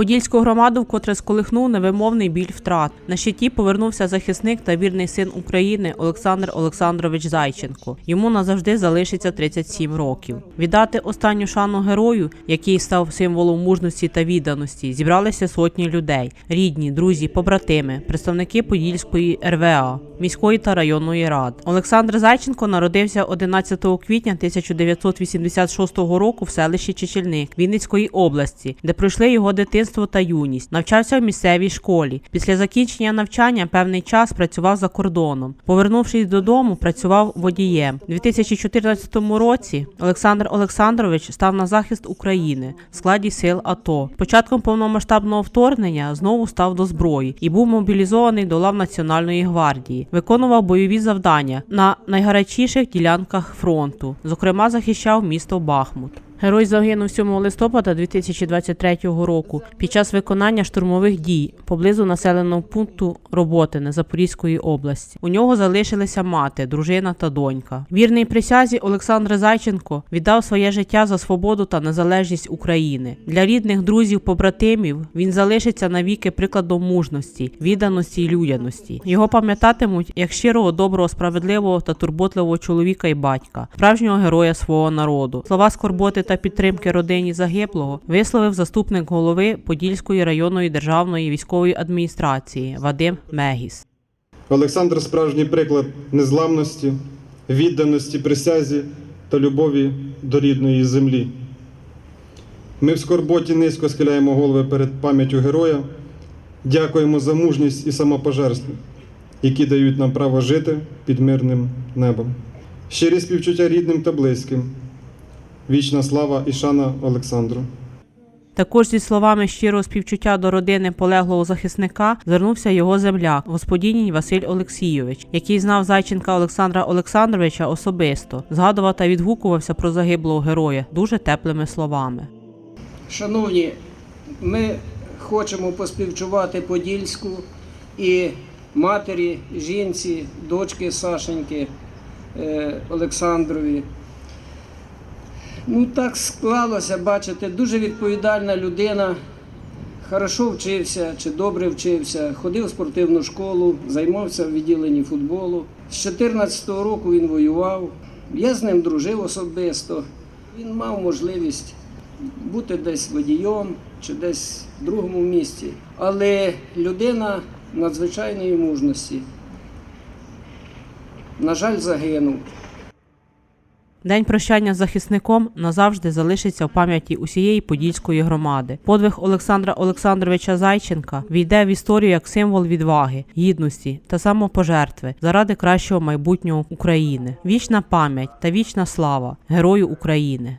Подільську громаду вкотре сколихнув невимовний біль втрат. На щиті повернувся захисник та вірний син України Олександр Олександрович Зайченко. Йому назавжди залишиться 37 років. Віддати останню шану герою, який став символом мужності та відданості, зібралися сотні людей: рідні, друзі, побратими, представники Подільської РВА, міської та районної рад. Олександр Зайченко народився 11 квітня 1986 року в селищі Чечельник Вінницької області, де пройшли його дитинство та юність. Навчався в місцевій школі. Після закінчення навчання певний час працював за кордоном. Повернувшись додому, працював водієм. У 2014 році Олександр Олександрович став на захист України в складі сил АТО. Початком повномасштабного вторгнення знову став до зброї і був мобілізований до лав Національної гвардії. Виконував бойові завдання на найгарячіших ділянках фронту. Зокрема, захищав місто Бахмут. Герой загинув 7 листопада 2023 року під час виконання штурмових дій поблизу населеного пункту Роботине Запорізької області. У нього залишилися мати, дружина та донька. Вірний присязі Олександр Зайченко віддав своє життя за свободу та незалежність України. Для рідних друзів, побратимів він залишиться навіки прикладом мужності, відданості й людяності. Його пам'ятатимуть як щирого, доброго, справедливого та турботливого чоловіка і батька, справжнього героя свого народу. Слова скорботи та підтримки родині загиблого висловив заступник голови Подільської районної державної військової адміністрації Вадим Мегіс. Олександр справжній приклад незламності, відданості присязі та любові до рідної землі. Ми в скорботі низько схиляємо голови перед пам'яттю героя, дякуємо за мужність і самопожертву, які дають нам право жити під мирним небом. Щирі співчуття рідним та близьким. Вічна слава і шана Олександру. Також зі словами щирого співчуття до родини полеглого захисника звернувся його земляк, господіній Василь Олексійович, який знав Зайченка Олександра Олександровича особисто, згадував та відгукувався про загиблого героя дуже теплими словами. Шановні, ми хочемо поспівчувати Подільську і матері, жінці, дочки Сашеньки е, Олександрові. Ну, так склалося, бачите, дуже відповідальна людина. Хорошо вчився чи добре вчився, ходив в спортивну школу, займався в відділенні футболу. З 14-го року він воював. Я з ним дружив особисто. Він мав можливість бути десь водієм чи десь в другому місці. Але людина надзвичайної мужності. На жаль, загинув. День прощання з захисником назавжди залишиться в пам'яті усієї подільської громади. Подвиг Олександра Олександровича Зайченка війде в історію як символ відваги, гідності та самопожертви заради кращого майбутнього України. Вічна пам'ять та вічна слава герою України.